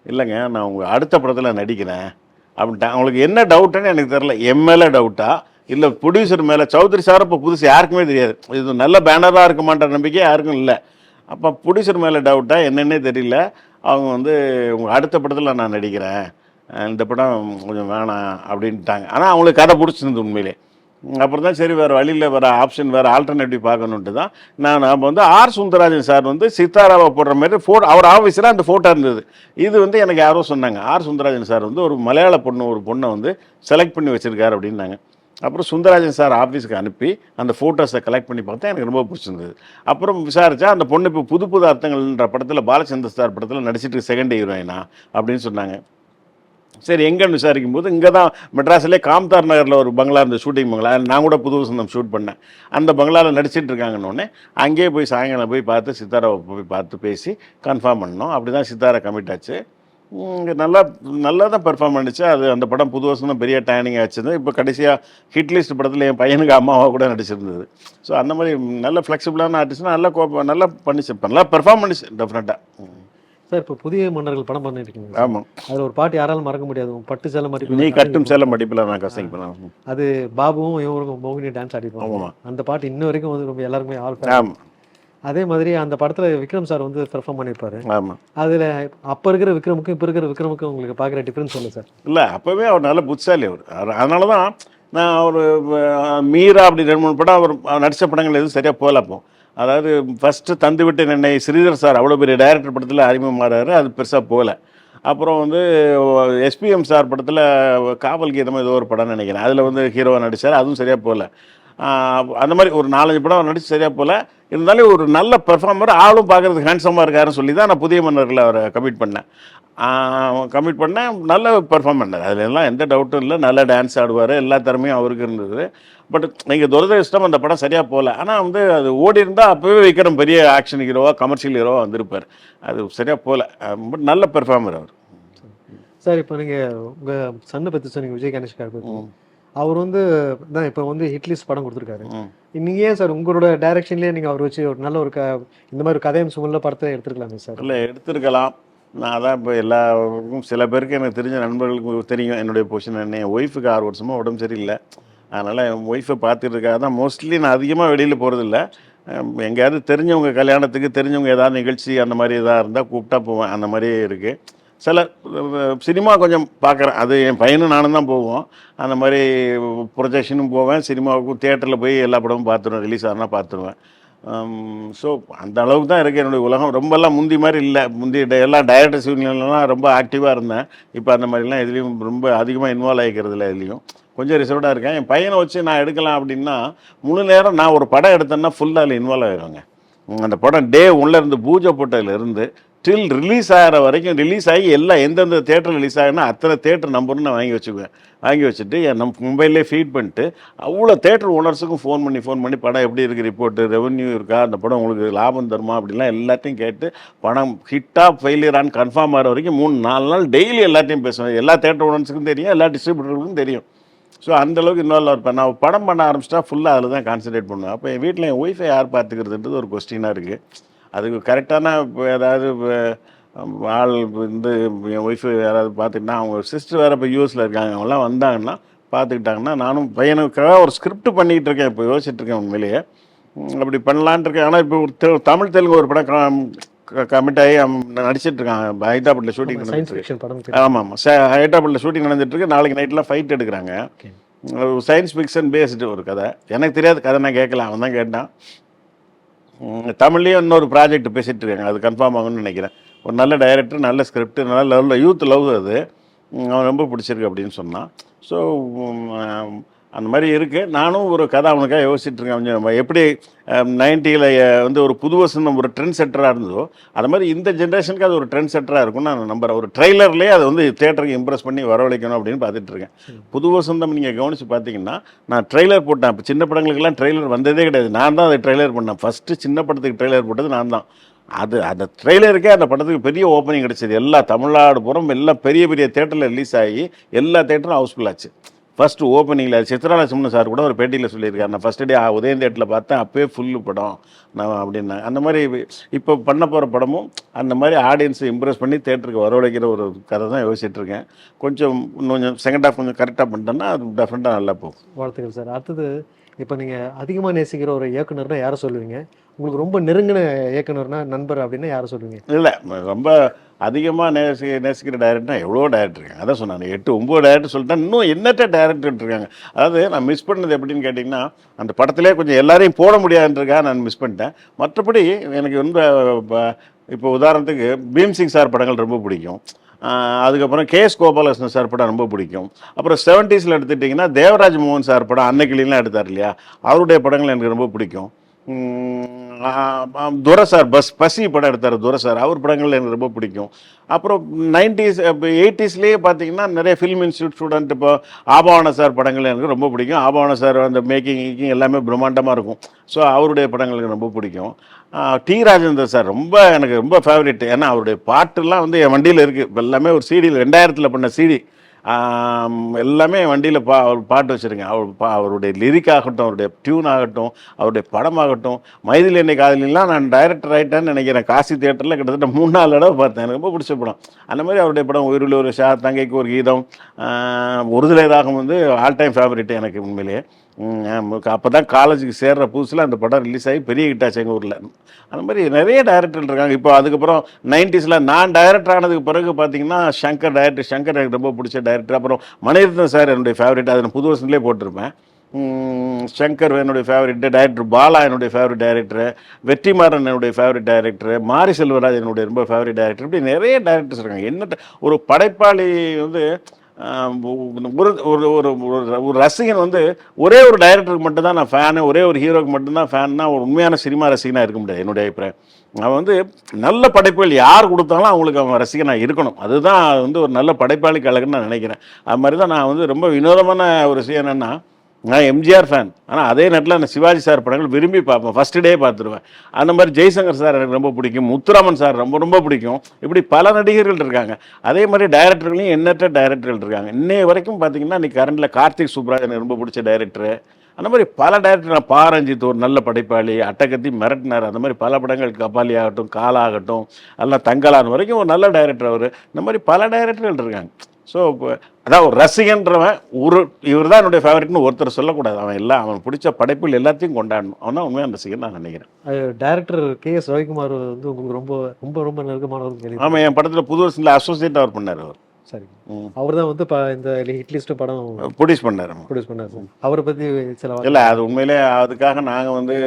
இல்லைங்க நான் உங்கள் அடுத்த படத்தில் நடிக்கிறேன். அப்படின்ட்டு அவங்களுக்கு என்ன டவுட்டுன்னு எனக்கு தெரில எம் மேலே டவுட்டா இல்லை ப்ரொடியூசர் மேலே? சௌத்ரி சார் இப்போ புதுசு யாருக்குமே தெரியாது. இது நல்ல பேனராக இருக்குமான்ற நம்பிக்கை யாருக்கும் இல்லை. அப்போ ப்ரொடியூசர் மேலே டவுட்டா என்னென்னே தெரியல. அவங்க வந்து உங்கள் அடுத்த படத்தில் நான் நடிக்கிறேன். இந்த படம் கொஞ்சம் வேணாம் அப்படின்ட்டாங்க. ஆனால் அவங்களுக்கு கதை பிடிச்சிருந்தது உண்மையிலே. அப்புறம் தான் சரி வேறு வழியில் வேறு ஆப்ஷன் வேறு ஆல்டர்னேட்டிவ் பார்க்கணுன்ட்டு தான் நான் நம்ம வந்து ஆர் சுந்தரராஜன் சார் வந்து சித்தாராவை போடுற மாதிரி ஃபோட்டோ அவர் ஆஃபீஸில் அந்த ஃபோட்டோ இருந்தது. இது வந்து எனக்கு யாரோ சொன்னாங்க. ஆர் சுந்தரராஜன் சார் வந்து ஒரு மலையாள பொண்ணு ஒரு பொண்ணை வந்து செலக்ட் பண்ணி வச்சுருக்காரு அப்படின்னாங்க. அப்புறம் சுந்தரராஜன் சார் ஆஃபீஸுக்கு அனுப்பி அந்த ஃபோட்டோஸை கலெக்ட் பண்ணி பார்த்தா எனக்கு ரொம்ப பிடிச்சிருந்தது. அப்புறம் விசாரித்தா அந்த பொண்ணு இப்போ புது புது அர்த்தங்கள்ன்ற படத்தில் பாலச்சந்தர் சார் படத்தில் நடிச்சிட்டு செகண்ட் ஹீரோயினா அப்படின்னு சொன்னாங்க. சரி எங்கன்னு விசாரிக்கும் போது இங்கே தான் மெட்ராஸ்லேயே காம்தார் நகரில் ஒரு பங்களா இருந்த ஷூட்டிங் பங்களா. நான் கூட புது வசந்தம் ஷூட் பண்ணேன். அந்த பங்களாவில் நடிச்சிட்டு இருக்காங்கன்னொடனே அங்கேயே போய் சாயங்காலம் போய் பார்த்து சித்தாராவை போய் பார்த்து பேசி கன்ஃபார்ம் பண்ணோம் அப்படி தான் சித்தாரா கமிட் ஆச்சு. இங்கே நல்லா நல்லா தான் பெர்ஃபார்ம் பண்ணிச்சு. அது அந்த படம் புது வசந்தம் பெரிய டேனிங் ஆச்சுது இப்போ கடைசியாக ஹிட் லிஸ்ட் படத்தில் என் பையனுக்கு அம்மாவாக கூட நடிச்சிருந்தது. ஸோ அந்த மாதிரி நல்ல ஃப்ளெக்சிபிளான ஆர்டிஸ்ட்னா நல்லா கோ நல்லா பண்ணிச்சு. நல்லா பெர்ஃபார்ம் பண்ணிச்சு டெஃபினட்டாக சார் இப்போ புதிய மன்னர்கள் படம் பண்ணிருக்கீங்க. ஆமாம் அதுல ஒரு பாட்டு யாராலும் மறக்க முடியாது. பட்டு சேலை மாதிரி நீ கட்டும் சேலம் மடிப்பில் நான் கசிங் பண்ணேன் அது பாபுவும் இவருக்கும் மோகினி டான்ஸ் ஆடிப்பாங்க. அந்த பாட்டு இன்ன வரைக்கும் வந்து ரொம்ப எல்லாருக்குமே ஆல் ஆமாம் அதே மாதிரி அந்த படத்துல விக்ரம் சார் வந்து பெர்ஃபார்ம் பண்ணியிருப்பாரு ஆமாம் அதுல அப்ப இருக்கிற விக்ரமுக்கும் இப்ப இருக்கிற விக்ரமுக்கும் உங்களுக்கு பாக்குற டிஃபரன்ஸ் சொல்லு சார். இல்லை அப்போவே அவர் நல்ல புத்திசாலி அவர். அவர் அதனால தான் நான் அவர் மீரா அப்படி ரெண்டு மூணு படம் அவர் நடித்த படங்கள் எதுவும் சரியாக போகல அப்போ. அதாவது ஃபஸ்ட்டு தந்து விட்டு என்னை ஸ்ரீதர் சார் அவ்வளோ பெரிய டைரக்டர் படத்தில் அறிமுகமாறாரு அது பெருசாக போகல. அப்புறம் வந்து எஸ்பிஎம் சார் படத்தில் காவல் கீதம் ஏதோ ஒரு படம் நினைக்கிறேன். அதில் வந்து ஹீரோவாக நடித்தார் அதுவும் சரியாக போகல. அந்த மாதிரி ஒரு நாலஞ்சு படம் நடித்து நடிச்சு சரியாக போகல. இருந்தாலும் ஒரு நல்ல பெர்ஃபார்மர் ஆளும் பார்க்குறதுக்கு ஹேண்ட்ஸமாக இருக்காருன்னு சொல்லி தான் நான் புதிய மன்னரில் அவரை கமிட் பண்ணேன். கமிட் பண்ணேன் நல்ல பெர்ஃபார்ம் பண்ணார் அதில் எல்லாம் எந்த டவுட்டும் இல்லை. நல்ல டான்ஸ் ஆடுவார். எல்லா திறமையும் அவருக்கு இருந்தது. பட் நீங்கள் துரதிருஷ்டம் அந்த படம் சரியாக போகல. ஆனால் வந்து அது ஓடி இருந்தால் அப்போவே விக்ரம் பெரிய ஆக்ஷன் ஹீரோவாக கமர்ஷியல் ஹீரோவாக வந்திருப்பார். அது சரியாக போகல. பட் நல்ல பெர்ஃபார்மர் அவர். சார் இப்போ நீங்க உங்க சன்னை பத்தி சொன்னீங்க விஜய் கணேஷ்கார் பத்தி. அவர் வந்து தான் இப்போ வந்து ஹிட்லிஸ்ட் படம் கொடுத்துருக்காரு. ம். நீங்க ஏன் சார் உங்களோட டைரக்ஷன்லயே நீங்க அவர் வச்சு ஒரு நல்ல ஒரு க இந்த மாதிரி ஒரு கதையம் உள்ள படத்தை எடுத்துருக்கலாமே சார்? இல்லை எடுத்திருக்கலாம். நான் அதான் இப்போ எல்லாருக்கும் சில பேருக்கு எனக்கு தெரிஞ்ச நண்பர்களுக்கு தெரியும் என்னுடைய பொசிஷன் என்ன. என் ஒய்ஃபுக்கு ஆறு வருஷமாக உடம்பு சரியில்லை. அதனால் என் ஒய்ஃபை பார்த்துட்டு இருக்கா தான் மோஸ்ட்லி நான் அதிகமாக வெளியில் போகிறதில்ல எங்கேயாவது தெரிஞ்சவங்க கல்யாணத்துக்கு தெரிஞ்சவங்க ஏதாவது நிகழ்ச்சி அந்த மாதிரி எதாவது இருந்தால் கூப்பிட்டா போவேன். அந்த மாதிரி இருக்குது சில சினிமா கொஞ்சம் பார்க்குறேன். அது என் பையனும் நானும் தான் போவோம். அந்த மாதிரி ப்ரொஜெக்ஷனும் போவேன். சினிமாவுக்கும் தேட்டரில் போய் எல்லா படமும் பார்த்துருவேன். ரிலீஸ் ஆனால் பார்த்துருவேன். ஸோ அந்த அளவுக்கு தான் இருக்குது என்னுடைய உலகம். ரொம்பலாம் முந்தி மாதிரி இல்லை. முந்தி ட- எல்லா டைரக்டர்ஸ் யூனியன்லாம் ரொம்ப ஆக்டிவாக இருந்தேன். இப்போ அந்த மாதிரிலாம் எதுலேயும் ரொம்ப அதிகமாக இன்வால்வ் ஆகிக்கிறதுல எதுலேயும். கொஞ்சம் ரிசர்வ்டாக இருக்கேன். என் பையனை வச்சு நான் எடுக்கலாம் அப்படின்னா முழு நேரம் நான் ஒரு படம் எடுத்தேன்னா ஃபுல்லாக அதில் இன்வால்வ் ஆகிடுவாங்க அந்த படம் டே இருந்து பூஜை போட்டதுலேருந்து டில் ரிலீஸ் ஆகிற வரைக்கும் ரிலீஸ் ஆகி எல்லாம் எந்தெந்த தேட்டர் ரிலீஸ் ஆகுனா அத்தனை தேட்டர் நம்பர்னு நான் வாங்கி வச்சுக்குவேன். வாங்கி வச்சுட்டு என் நம் மொபைல்லே ஃபீட் பண்ணிட்டு அவ்வளோ தேட்டர் ஓனர்ஸுக்கும் ஃபோன் பண்ணி ஃபோன் பண்ணி படம் எப்படி இருக்குது ரிப்போர்ட்டு ரெவன்யூ இருக்கா அந்த படம் உங்களுக்கு லாபம் தருமா அப்படிலாம் எல்லாத்தையும் கேட்டு படம் ஹிட்டாக ஃபெயிலியரான்னு கன்ஃபார்ம் ஆகிற வரைக்கும் மூணு நாலு நாள் டெய்லி எல்லாத்தையும் பேசுவேன். எல்லா தேட்டர் ஓனர்ஸுக்கும் தெரியும் எல்லா டிஸ்ட்ரிபியூட்டருக்கும் தெரியும். ஸோ அந்தளவுக்கு இன்வால்வ் இருப்பேன். நான் படம் பண்ண ஆரம்பிச்சிட்டா ஃபுல்லாக அதில் தான் கான்சன்ட்ரேட் பண்ணுவேன். அப்போ என் வீட்டில் என் ஒய்ஃபை யார் பார்த்துக்கிறதுன்றது ஒரு கொஸ்டினாக இருக்குது அதுக்கு கரெக்டான இப்போ ஏதாவது ஆள் வந்து என் ஒய்ஃபு யாராவது பார்த்துக்கிட்டா அவங்க சிஸ்டர் வேறு இப்போ யூஎஸில் இருக்காங்க. அவங்களாம் வந்தாங்கன்னா பார்த்துக்கிட்டாங்கன்னா நானும் பையனுக்காக ஒரு ஸ்கிரிப்ட் பண்ணிக்கிட்டு இருக்கேன். இப்போ யோசிச்சுட்டு இருக்கேன் உண்மையிலேயே அப்படி பண்ணலான்ட்டு இருக்கேன். ஆனால் இப்போ ஒரு தமிழ் தெலுங்கு ஒரு படம் கமிட் ஆகி இருக்கான் ஹைதராபாத்தில் ஷூட்டிங் நடந்துட்டு ஆமாம். ஆமாம் ஹைதராபாத்தில் ஷூட்டிங் நடந்துட்டு இருக்கு. நாளைக்கு நைட்லாம் ஃபைட் எடுக்கிறாங்க. சயின்ஸ் ஃபிக்ஷன் பேஸ்டு ஒரு கதை. எனக்கு தெரியாத கதை நான் கேட்கல. அவன் தான் கேட்டான். தமிழ்லேயும் இன்னொரு ப்ராஜெக்ட் பேசிகிட்டு இருக்காங்க. அது கன்ஃபார்ம் ஆகும்னு நினைக்கிறேன். ஒரு நல்ல டைரக்டர் நல்ல ஸ்கிரிப்ட் நல்ல லெவலில் யூத் லவ் அது. அவன் ரொம்ப பிடிச்சிருக்கு அப்படின்னு சொன்னான். ஸோ அந்த மாதிரி இருக்குது நானும் ஒரு கதை அவனுக்காக யோசிச்சுட்டு இருக்கேன். கொஞ்சம் எப்படி நைன்ட்டியில் வந்து ஒரு புது வசந்தம் ஒரு ட்ரெண்ட் செட்டராக இருந்ததோ அது மாதிரி இந்த ஜென்ரேஷனுக்கு அது ஒரு ட்ரெண்ட் செட்டராக இருக்கும்னு நான் நம்புறேன். ஒரு ட்ரெய்லர்லேயே அதை வந்து தேட்டருக்கு இம்ப்ரெஸ் பண்ணி வரவழைக்கணும் அப்படின்னு பார்த்துட்டு இருக்கேன். புது வசந்தம் நீங்கள் கவனித்து பார்த்தீங்கன்னா நான் ட்ரெய்லர் போட்டேன். இப்போ சின்ன படங்களுக்கெல்லாம் ட்ரெய்லர் வந்ததே கிடையாது. நான் தான் அதை ட்ரெய்லர் பண்ணேன். ஃபஸ்ட்டு சின்ன படத்துக்கு ட்ரெய்லர் போட்டது நான் தான். அது அந்த ட்ரெய்லருக்கே அந்த படத்துக்கு பெரிய ஓப்பனிங் கிடைச்சது. எல்லா தமிழ்நாடு புறம் எல்லாம் பெரிய பெரிய தேட்டரில் ரிலீஸ் ஆகி எல்லா தேட்டரும் ஹவுஸ்ஃபுல் ஆச்சு. ஃபஸ்ட்டு ஓப்பனிங்கில் சித்ராலட்சுமணன் சார் கூட ஒரு பேட்டியில் சொல்லியிருக்காரு. நான் ஃபஸ்ட் டே உதயம் தேட்டில் பார்த்தேன் அப்போயே ஃபுல்லு படம். நான் அப்படின்னாங்க அந்த மாதிரி இப்போ பண்ண போகிற படமும் அந்த மாதிரி ஆடியன்ஸை இம்ப்ரெஸ் பண்ணி தேட்டருக்கு வரவழைக்கிற ஒரு கதை தான் யோசிச்சுட்ருக்கேன் கொஞ்சம் இன்னும் கொஞ்சம் செகண்ட் ஹாஃப் கொஞ்சம் கரெக்டாக பண்ணிட்டேன்னா அது டெஃபினட்டாக நல்லா போகும். வாழ்த்துக்கள் சார். அடுத்தது இப்போ நீங்கள் அதிகமாக நேசிக்கிற ஒரு இயக்குனர்னா யாரை சொல்லுவீங்க? உங்களுக்கு ரொம்ப நெருங்கின இயக்குனர்னா நண்பர் அப்படின்னா யாரை சொல்லுவீங்க? இல்லை ரொம்ப அதிகமாக நேசி நேசிக்கிற டைரக்டர் எவ்வளோ டேரக்டர் இருக்காங்க. அதான் சொன்னாங்க எட்டு ஒம்பது டேரக்டர் சொல்லிட்டேன் இன்னும் எண்ணற்ற டேரக்டர் இருக்காங்க. அதாவது நான் மிஸ் பண்ணது எப்படின்னு கேட்டிங்கன்னா அந்த படத்திலே கொஞ்சம் எல்லாரையும் போட முடியாதுன்றக்கா நான் மிஸ் பண்ணிட்டேன். மற்றபடி எனக்கு ரொம்ப இப்போ உதாரணத்துக்கு பீம்சிங் சார் படங்கள் ரொம்ப பிடிக்கும். அதுக்கப்புறம் கே எஸ் கோபாலகிருஷ்ணன் சார் படம் ரொம்ப பிடிக்கும். அப்புறம் செவன்ட்டீஸில் எடுத்துட்டிங்கன்னா தேவராஜ் மோகன் சார் படம் அன்னைக்கிலாம் எடுத்தார் இல்லையா? அவருடைய படங்கள் எனக்கு ரொம்ப பிடிக்கும். துரை சார் பஸ் பசி படம் எடுத்தார் துரை சார். அவர் படங்கள் எனக்கு ரொம்ப பிடிக்கும். அப்புறம் நைன்டிஸ் இப்போ எயிட்டிஸ்லேயே பார்த்தீங்கன்னா நிறைய ஃபிலிம் இன்ஸ்டியூட் ஸ்டூடெண்ட் இப்போ ஆபாவன சார் படங்கள் எனக்கு ரொம்ப பிடிக்கும். ஆபாவன சார் அந்த மேக்கிங் கீக்கிங் எல்லாமே பிரம்மாண்டமாக இருக்கும். ஸோ அவருடைய படங்கள் எனக்கு ரொம்ப பிடிக்கும். டி ராஜேந்தர் சார் ரொம்ப எனக்கு ரொம்ப ஃபேவரெட் ஏன்னா அவருடைய பாட்டுலாம் வந்து என் வண்டியில் இருக்குது இப்போ எல்லாமே ஒரு சீடியில் ரெண்டாயிரத்தில் பண்ண சிடி எல்லாமே வண்டியில் பா அவர் பாட்டு வச்சுருங்க அவர் பா அவருடைய லிரிக் ஆகட்டும் அவருடைய டியூன் ஆகட்டும் அவருடைய படமாகட்டும் மைதில் என்னை காதலிலாம் நான் டைரக்டர் ஆகிட்டேன்னு நினைக்கிறேன். காசி தியேட்டரில் கிட்டத்தட்ட மூணு நாலு தடவை பார்த்தேன். எனக்கு ரொம்ப பிடிச்ச படம். அந்த மாதிரி அவருடைய படம் உயிருள்ள ஒரு ஷா தங்கைக்கு ஒரு கீதம் ஒரு சில இதாகும் வந்து ஆல் டைம் ஃபேவரட் எனக்கு உண்மையிலேயே. அப்போ தான் காலேஜுக்கு சேர்கிற புதுசில் அந்த படம் ரிலீஸ் ஆகி பெரிய ஹிட்டாச்சு எங்கள் ஊரில். அந்த மாதிரி நிறைய டைரக்டர் இருக்காங்க. இப்போ அதுக்கப்புறம் நைன்டிஸில் நான் டைரக்டர் ஆனதுக்கு பிறகு பார்த்தீங்கன்னா சங்கர் டைரக்டர் சங்கர் எனக்கு ரொம்ப பிடிச்ச டைரக்டர் அப்புறம் மணிரத்னம் சார் என்னுடைய ஃபேவரட் அதை நான் புது வருஷத்துலேயே போட்டிருப்பேன். ஷங்கர் சங்கர் என்னுடைய ஃபேவரட் டைரக்டர் பாலா என்னுடைய ஃபேவரட் டைரக்டர் வெற்றிமாறன் என்னுடைய ஃபேவரட் டைரக்டர் மாரி செல்வராஜ் என்னுடைய ரொம்ப ஃபேவரட் டைரக்டர் இப்படி நிறைய டைரக்டர்ஸ் இருக்காங்க. என்ன ஒரு படைப்பாளி வந்து ஒரு ஒரு ஒரு ஒரு- ரசிகன் வந்து ஒரே ஒரு டைரக்டருக்கு மட்டும்தான் நான் ஃபேனு ஒரே ஒரு ஹீரோக்கு மட்டும்தான் ஃபேன்னா ஒரு உண்மையான சினிமா ரசிகனாக இருக்க முடியாது என்னுடைய அபிப்பிராயம். அவன் வந்து நல்ல படைப்புகள் யார் கொடுத்தாலும் அவங்களுக்கு அவன் ரசிகனாக இருக்கணும். அதுதான் வந்து ஒரு நல்ல படைப்பாளி கழகன்னு நான் நினைக்கிறேன். அது மாதிரி தான் நான் வந்து ரொம்ப வினோதமான ஒரு விஷயம் என்னென்னா நான் எம்ஜிஆர் ஃபேன் ஆனால் அதே நேரத்தில் நான் சிவாஜி சார் படங்கள் விரும்பி பார்ப்பேன். ஃபஸ்ட் டே பார்த்துருவேன். அந்த மாதிரி ஜெய்சங்கர் சார் எனக்கு ரொம்ப பிடிக்கும். முத்துராமன் சார் ரொம்ப ரொம்ப பிடிக்கும். இப்படி பல நடிகர்கள் இருக்காங்க. அதே மாதிரி டைரக்டர்களையும் எண்ணற்ற டைரக்டர்கள் இருக்காங்க. இன்னைய வரைக்கும் பார்த்தீங்கன்னா இன்னைக்கு கரண்டில் கார்த்திக் சுப்ராஜ் எனக்கு ரொம்ப பிடிச்ச டைரக்டரு அந்த மாதிரி பல டைரக்டர் நான் பாரஞ்சித் ஒரு நல்ல படைப்பாளி அட்டகத்தி மிரட்டினார். அந்த மாதிரி பல படங்கள் கபாலி ஆகட்டும் காலாகட்டும் எல்லாம் தங்கலான் வரைக்கும் ஒரு நல்ல டைரக்டர் அவர். இந்த மாதிரி பல டைரக்டர்கள் இருக்காங்க. ஸோ அதான் ஒரு ரசிகன்றவன் ஒரு இவர் தான் என்னுடைய ஃபேவரட்னு ஒருத்தர் சொல்லக்கூடாது. அவன் எல்லாம் அவன் பிடிச்ச படைப்புகள் எல்லாத்தையும் கொண்டாடணும். அவன் தான் உண்மையான ரசிகன் நான் நினைக்கிறேன். டைரக்டர் கே எஸ் ரவிக்குமார் வந்து உங்களுக்கு ரொம்ப ரொம்ப ரொம்ப நெருக்கமானவர் ஆமாம் என் படத்தில் புது வருஷத்தில் அசோசியேட் அவர் பண்ணார் அவர். சரி. அவர் தான் வந்து இந்த ஹிட் லிஸ்ட் படம் ப்ரொடியூஸ் பண்ணார். ப்ரொடியூஸ் பண்ணார். அவரை பற்றி சில இல்லை அது உண்மையிலே அதுக்காக நாங்கள் வந்து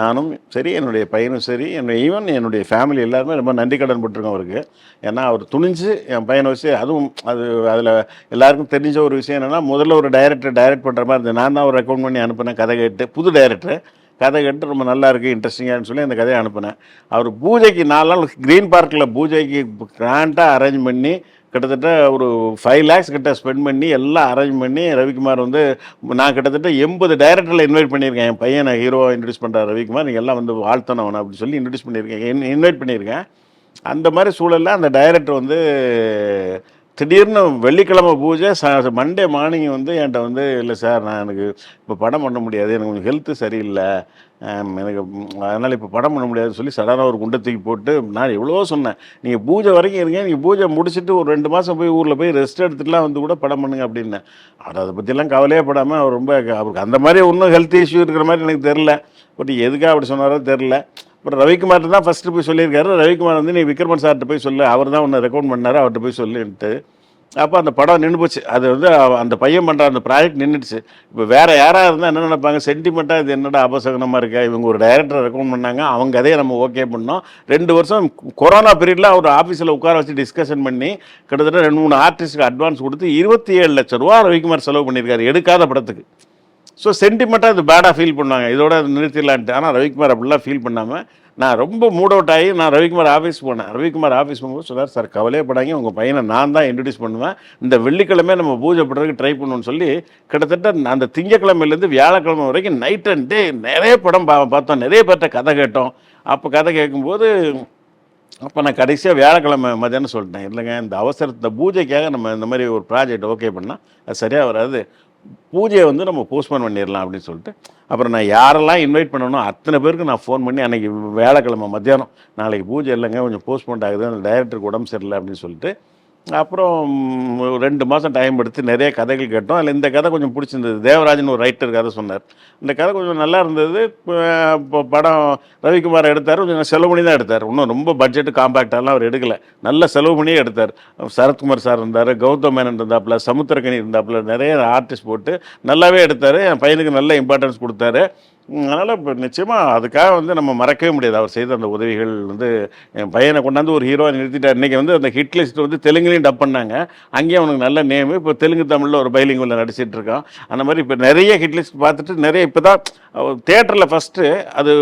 நானும் சரி என்னுடைய பையனும் சரி என்னுடைய ஈவன் என்னுடைய ஃபேமிலி எல்லாருமே ரொம்ப நன்றி கடன் பட்டிருக்கோம் அவருக்கு. ஏன்னா அவர் துணிஞ்சு என் பையனை வச்சு அதுவும் அது அதில் எல்லாருக்கும் தெரிஞ்ச ஒரு விஷயம் என்னென்னா முதல்ல ஒரு டைரக்டர் டைரக்ட் பண்ணுற மாதிரி இருந்தது. நான் தான் ஒரு ரெக்கமெண்ட் பண்ணி அனுப்பினேன் கதை கேட்டு. புது டைரக்டர் கதை கேட்டு ரொம்ப நல்லா இருக்குது இன்ட்ரெஸ்டிங்கானு சொல்லி அந்த கதையை அனுப்பினேன். அவர் பூஜைக்கு நாலு நாள் க்ரீன் பார்க்கில் பூஜைக்கு கிராண்டாக அரேஞ்ச் பண்ணி கிட்டத்தட்ட ஒரு ஃபைவ் லேக்ஸ் கிட்ட ஸ்பெண்ட் பண்ணி எல்லாம் அரேஞ்ச் பண்ணி ரவிக்குமார் வந்து நான் கிட்டத்தட்ட எண்பது டைரக்டரில் இன்வைட் பண்ணியிருக்கேன். என் பையனை ஹீரோவாக இன்ட்ரடியூஸ் பண்ணுற ரவிக்குமார். நீங்கள் எல்லாம் வந்து வாழ்த்தணும் அவனை அப்படின்னு சொல்லி இன்ட்ரடியூஸ் பண்ணியிருக்கேன். இன்வைட் பண்ணியிருக்கேன். அந்த மாதிரி சூழலில் அந்த டைரக்டர் வந்து திடீர்னு வெள்ளிக்கிழமை பூஜை ச மண்டே மார்னிங் வந்து என்கிட்ட வந்து இல்லை சார் நான் எனக்கு இப்போ படம் பண்ண முடியாது. எனக்கு கொஞ்சம் ஹெல்த்து சரியில்லை. எனக்கு அதனால் இப்போ படம் பண்ண முடியாதுன்னு சொல்லி சடனாக ஒரு குண்டை தூக்கி போட்டு நான் எவ்வளோ சொன்னேன். நீங்கள் பூஜை வரைக்கும் இருங்க. நீங்கள் பூஜை முடிச்சுட்டு ஒரு ரெண்டு மாதம் போய் ஊரில் போய் ரெஸ்ட் எடுத்துட்டுலாம் வந்து கூட படம் பண்ணுங்க அப்படின்னேன் அவர் அதை பற்றிலாம் கவலையே படாமல் அவர் ரொம்ப அவருக்கு அந்த மாதிரி ஒன்றும் ஹெல்த் இஷ்யூ இருக்கிற மாதிரி எனக்கு தெரில பட் எதுக்காக அப்படி சொன்னாரோ தெரில அப்புறம் ரவிக்குமார் தான் ஃபஸ்ட்டு போய் சொல்லியிருக்காரு. ரவிக்குமார் வந்து நீ விக்ரமன் சார்கிட்ட போய் சொல்லு. அவர் தான் உன்னை ரெக்கமெண்ட் பண்ணார். அவர்கிட்ட போய் சொல்லுன்ட்டு. அப்போ அந்த படம் நின்று போச்சு அது வந்து அந்த பையன் பண்ணுற அந்த ப்ராஜெக்ட் நின்றுடுச்சு இப்போ வேறு யாராக இருந்தால் என்ன நினைப்பாங்க? சென்டிமெண்ட்டாக இது என்னடா அபசகனமாக இருக்கா? இவங்க ஒரு டைரக்டரை ரெக்கமெண்ட் பண்ணாங்க. அவங்க அதே நம்ம ஓகே பண்ணோம். ரெண்டு வருஷம் கொரோனா பீரியடில் அவர் ஆஃபீஸில் உட்கார வச்சு டிஸ்கஷன் பண்ணி கிட்டத்தட்ட ரெண்டு மூணு ஆர்டிஸ்ட்டுக்கு அட்வான்ஸ் கொடுத்து இருபத்தி ஏழு லட்ச ரூபா ரவிக்குமார் செலவு பண்ணியிருக்காரு. எடுக்காத படத்துக்கு. ஸோ சென்டிமெண்ட்டாக இது பேடாக ஃபீல் பண்ணுவாங்க. இதோட நிறுத்திடலான்ட்டு. ஆனால் ரவிக்குமார் அப்படிலாம் ஃபீல் பண்ணாமல் நான் ரொம்ப மூட் அவுட் ஆகி நான் ரவிக்குமார் ஆஃபீஸ் போனேன். ரவிக்குமார் ஆஃபீஸ் போகும்போது சொன்னார் சார் கவலையப்படாங்க உங்கள் பையனை நான் தான் இன்ட்ரடியூஸ் பண்ணுவேன். இந்த வெள்ளிக்கிழமை நம்ம பூஜை பண்ணுறதுக்கு ட்ரை பண்ணுவோன்னு சொல்லி கிட்டத்தட்ட அந்த திங்கக்கிழமையிலேருந்து வியாழக்கிழமை வரைக்கும் நைட் அண்ட் டே நிறைய படம் பா பார்த்தோம். நிறைய பேர்கிட்ட கதை கேட்டோம். அப்போ கதை கேட்கும்போது அப்போ நான் கடைசியாக வியாழக்கிழமை மதியானம் சொல்லிட்டேன். இல்லைங்க இந்த அவசரத்தை பூஜைக்காக நம்ம இந்த மாதிரி ஒரு ப்ராஜெக்ட் ஓகே பண்ணால் அது சரியாக வராது. பூஜையை வந்து நம்ம போஸ்ட்போன் பண்ணிடலாம் அப்படின்னு சொல்லிட்டு அப்புறம் நான் யாரெல்லாம் இன்வைட் பண்ணணும் அத்தனை பேருக்கு நான் ஃபோன் பண்ணி அன்றைக்கி வேலைக்கிழமை மத்தியானம் நாளைக்கு பூஜை இல்லைங்க கொஞ்சம் போஸ்ட்போன் ஆகுது அந்த டைரக்டருக்கு உடம்பு சரியில்லை அப்படின்னு சொல்லிட்டு அப்புறம் ரெண்டு மாதம் டைம் எடுத்து நிறைய கதைகள் கேட்டோம். அதில் இந்த கதை கொஞ்சம் பிடிச்சிருந்தது. தேவராஜன் ஒரு ரைட்டர் கதை சொன்னார். இந்த கதை கொஞ்சம் நல்லா இருந்தது. இப்போ படம் ரவிக்குமார் எடுத்தார். கொஞ்சம் செலவு பண்ணி தான் எடுத்தார். இன்னும் ரொம்ப பட்ஜெட்டு காம்பேக்டாலாம் அவர் எடுக்கலை. நல்ல செலவு பண்ணியே எடுத்தார். சரத்குமார் சார் இருந்தார் கௌதம் மேனன் இருந்தாப்புல சமுத்திரக்கணி இருந்தாப்புல நிறைய ஆர்டிஸ்ட் போட்டு நல்லாவே எடுத்தார். என் பையனுக்கு நல்ல இம்பார்ட்டன்ஸ் கொடுத்தாரு. அதனால் இப்போ நிச்சயமாக அதுக்காக வந்து நம்ம மறக்கவே முடியாது. அவர் செய்த அந்த உதவிகள் வந்து என் பையனை கொண்டாந்து ஒரு ஹீரோவை நிறுத்திட்டார். இன்றைக்கி வந்து அந்த ஹிட் லிஸ்ட் வந்து தெலுங்குலையும் டப் பண்ணாங்க. அங்கேயும் அவனுக்கு நல்ல நேம் இப்போ தெலுங்கு தமிழில் ஒரு பைலிங்குள்ள நடிச்சிட்டு இருக்கான். அந்த மாதிரி இப்போ நிறைய ஹிட் லிஸ்ட் பார்த்துட்டு நிறைய இப்போ தான் தேட்டரில் ஃபஸ்ட்டு அது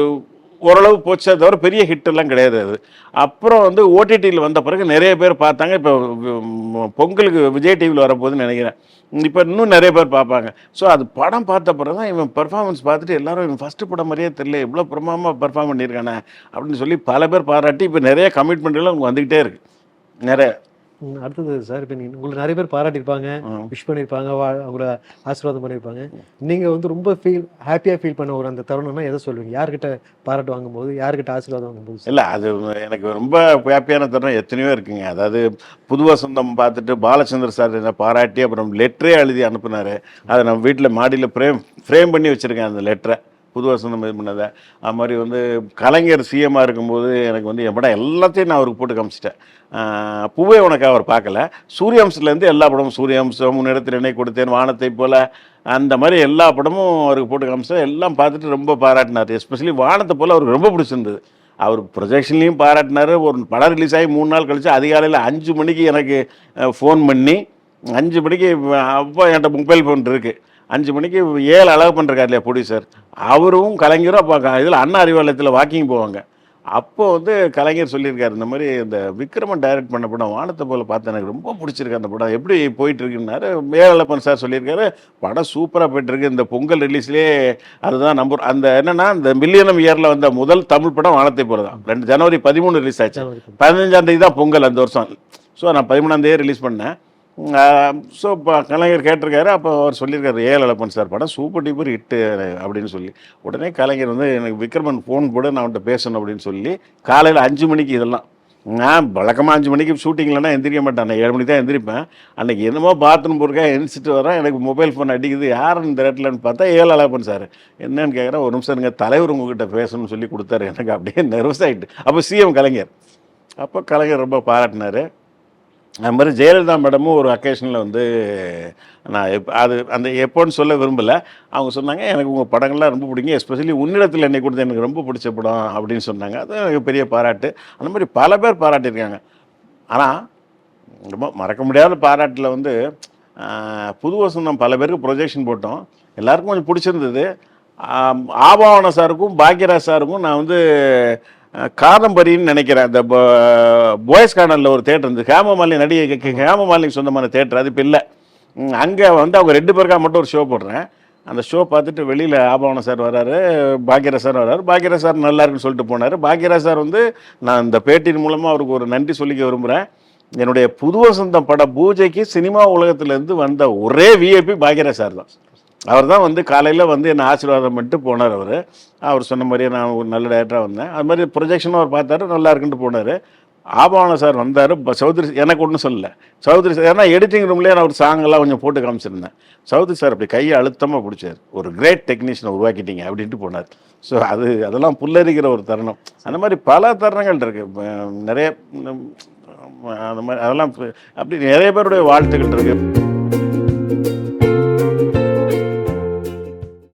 ஓரளவு போச்சே தவிர பெரிய ஹிட் கிடையாது அது. அப்புறம் வந்து ஓடிடியில் வந்த பிறகு நிறைய பேர் பார்த்தாங்க. இப்போ பொங்கலுக்கு விஜய் டிவியில் வரப்போகுதுன்னு நினைக்கிறேன். இப்போ இன்னும் நிறைய பேர் பார்ப்பாங்க. ஸோ அது படம் பார்த்த பிறகு தான் இவன் பர்ஃபார்மன்ஸ் பார்த்துட்டு எல்லாரும் இவன் ஃபஸ்ட்டு படம் மாதிரியே தெரியல இவ்வளோ பிரமாமாக பர்ஃபார்ம் பண்ணியிருக்கானே அப்படின்னு சொல்லி பல பேர் பாராட்டி இப்போ நிறைய கமிட்மெண்ட்லாம் அவங்க வந்துக்கிட்டே இருக்குது நிறைய. அடுத்தது சார் இப்போ நீங்கள் உங்களுக்கு நிறைய பேர் பாராட்டியிருப்பாங்க. விஷ் பண்ணியிருப்பாங்க வா- அவங்கள ஆசீர்வாதம் பண்ணியிருப்பாங்க. நீங்கள் வந்து ரொம்ப ஃபீல் ஹாப்பியாக ஃபீல் பண்ண ஒரு அந்த தருணம்னா எதை சொல்லுவீங்க? யார்கிட்ட பாராட்டு வாங்கும்போது யார்கிட்ட ஆசீர்வாதம் வாங்கும்போது இல்லை அது எனக்கு ரொம்ப ஹாப்பியான தருணம் எத்தனையோ இருக்குங்க. அதாவது புது வசந்தம் பார்த்துட்டு பாலச்சந்தர் சார் என்னை பாராட்டி அப்புறம் லெட்டரே எழுதி அனுப்புனாரு. அதை நம்ம வீட்டில் மாடியில் ஃப்ரேம் ஃப்ரேம் பண்ணி வச்சுருக்கேன் அந்த லெட்டரை புது வசந்தம் இது பண்ணதை. அது மாதிரி வந்து கலைஞர் சிஎம்மாக இருக்கும்போது எனக்கு வந்து என் படம் எல்லாத்தையும் நான் அவருக்கு போட்டு காமிச்சிட்டேன். பூவே உனக்கு அவர் பார்க்கல. சூரியவம்சத்துலேருந்து எல்லா படமும் சூரியவம்சம் முன்னிடத்தில் என்னை கொடுத்தேன் வானத்தை போல். அந்த மாதிரி எல்லா படமும் அவருக்கு போட்டு காமிச்சேன் எல்லாம் பார்த்துட்டு ரொம்ப பாராட்டினார். எஸ்பெஷலி வானத்தை போல் அவருக்கு ரொம்ப பிடிச்சிருந்தது. அவர் ப்ரொஜெக்ஷன்லேயும் பாராட்டினார். ஒரு படம் ரிலீஸ் ஆகி மூணு நாள் கழிச்சு அதிகாலையில் அஞ்சு மணிக்கு எனக்கு ஃபோன் பண்ணி அஞ்சு மணிக்கு அப்போ என்கிட்ட மொபைல் ஃபோன் இருக்குது அஞ்சு மணிக்கு ஏழு அழகு பண்ணுறாரு இல்லையா ப்ரொடியூசர் அவரும் கலைஞரும் அப்போ இதில் அண்ணா அறிவாலயத்தில் வாக்கிங் போவாங்க. அப்போ வந்து கலைஞர் சொல்லியிருக்காரு இந்த மாதிரி இந்த விக்ரமன் டைரக்ட் பண்ண படம் வானத்தை போல பார்த்து எனக்கு ரொம்ப பிடிச்சிருக்கு அந்த படம். எப்படி போயிட்டு இருக்குன்னாரு மேலப்பன் சார் சொல்லியிருக்காரு படம் சூப்பராக போயிட்டு இருக்கு. இந்த பொங்கல் ரிலீஸ்லேயே அதுதான் நம்பர் அந்த என்னன்னா இந்த மில்லியனம் இயரில் வந்த முதல் தமிழ் படம் வானத்தை போல தான். ரெண்டு ஜனவரி பதிமூணு ரிலீஸ் ஆச்சு. ஜனவரி பதிமூணு. பதினஞ்சாம் தேதி தான் பொங்கல் அந்த வருஷம். ஸோ நான் பதிமூணாம் தேதி ரிலீஸ் பண்ணேன். ஸோ இப்போ கலைஞர் கேட்டிருக்காரு. அப்போ அவர் சொல்லியிருக்காரு ஏ. லப்பன் சார் படம் சூப்பர் டீப்பர் ஹிட்டு அப்படின்னு சொல்லி. உடனே கலைஞர் வந்து எனக்கு விக்ரமன் ஃபோன் போட நான் அவன்கிட்ட பேசணும் அப்படின்னு சொல்லி காலையில் அஞ்சு மணிக்கு இதெல்லாம். நான் வழக்கமாக அஞ்சு மணிக்கு ஷூட்டிங்லனா எந்திரிக்க மாட்டேன். நான் ஏழு மணிக்கு தான் எந்திரிப்பேன். அன்றைக்கி என்னமோ பாத்ரூம் போயிருக்கா எழுந்திரிச்சிட்டு வரேன் எனக்கு மொபைல் ஃபோன் அடிக்குது. யார் இந்த இடத்துலன்னு பார்த்தா ஏழு அழகப்பன் சார். என்னன்னு கேட்குறேன் ஒரு நிமிஷம் இருங்க. தலைவர் உங்ககிட்ட பேசணும்னு சொல்லி கொடுத்தாரு. எனக்கு அப்படியே நர்வஸ் ஆகிட்டு அப்போ சிஎம் கலைஞர். அப்போ கலைஞர் ரொம்ப பாராட்டினார். அது மாதிரி ஜெயலலிதா மேடமும் ஒரு அக்கேஷனில் வந்து நான் எப் அது அந்த எப்போன்னு சொல்ல விரும்பலை. அவங்க சொன்னாங்க எனக்கு உங்கள் படங்கள்லாம் ரொம்ப பிடிக்கும். எஸ்பெஷலி உன்னிடத்தில் என்னை கொடுத்து எனக்கு ரொம்ப பிடிச்ச படம் அப்படின்னு சொன்னாங்க. அது எனக்கு பெரிய பாராட்டு. அந்த மாதிரி பல பேர் பாராட்டியிருக்காங்க. ஆனால் ரொம்ப மறக்க முடியாத பாராட்டில் வந்து புது வசந்தம் பல பேருக்கு ப்ரொஜெக்ஷன் போட்டோம். எல்லாருக்கும் கொஞ்சம் பிடிச்சிருந்தது. ஆபாவன சாருக்கும் பாக்யராஜ் சாருக்கும் நான் வந்து காதம்பரின்னு நினைக்கிறேன். அந்த பாய்ஸ் கார்டனில் ஒரு தேட்டர் இருந்தது. ஹேமமாலினி நடிகை கே- ஹேமமாலினிக்கு சொந்தமான தேட்டர் அது இப்போ இல்லை. அங்கே வந்து அவங்க ரெண்டு பேருக்காக மட்டும் ஒரு ஷோ போடுறேன். அந்த ஷோ பார்த்துட்டு வெளியில் ஆபவன சார் வராரு பாக்யரா சார் வராரு. பாக்யரா சார் நல்லா இருக்குன்னு சொல்லிட்டு போனார். பாக்யரா சார் வந்து நான் இந்த பேட்டியின் மூலமாக அவருக்கு ஒரு நன்றி சொல்லிக்க விரும்புகிறேன் என்னுடைய புது வசந்தம் பட பூஜைக்கு சினிமா உலகத்திலேருந்து வந்த ஒரே விஐபி பாக்யரா சார் தான். அவர் தான் வந்து காலையில் வந்து என்னை ஆசீர்வாதம் பண்ணிட்டு போனார் அவர். அவர் சொன்ன மாதிரியே நான் ஒரு நல்ல டேரக்டராக வந்தேன். அது மாதிரி ப்ரொஜெக்ஷனும் அவர் பார்த்தாரு நல்லா இருக்குன்ட்டு போனார். ஆபாவன சார் வந்தார். சௌத்ரி எனக்கு ஒன்றும் சொல்லலை. சௌத்ரி சார் ஏன்னா எடிட்டிங் ரூம்லேயே நான் ஒரு சாங்கெல்லாம் கொஞ்சம் போட்டு காமிச்சிருந்தேன். சௌத்ரி சார் அப்படி கையை அழுத்தமாக பிடிச்சார். ஒரு கிரேட் டெக்னீஷியனை உருவாக்கிட்டீங்க அப்படின்ட்டு போனார். ஸோ அது அதெல்லாம் புல்லரிக்கிற ஒரு தருணம். அந்த மாதிரி பல தருணங்கள் இருக்குது நிறைய அந்த மாதிரி அதெல்லாம் அப்படி நிறைய பேருடைய வாழ்த்துக்கள் இருக்குது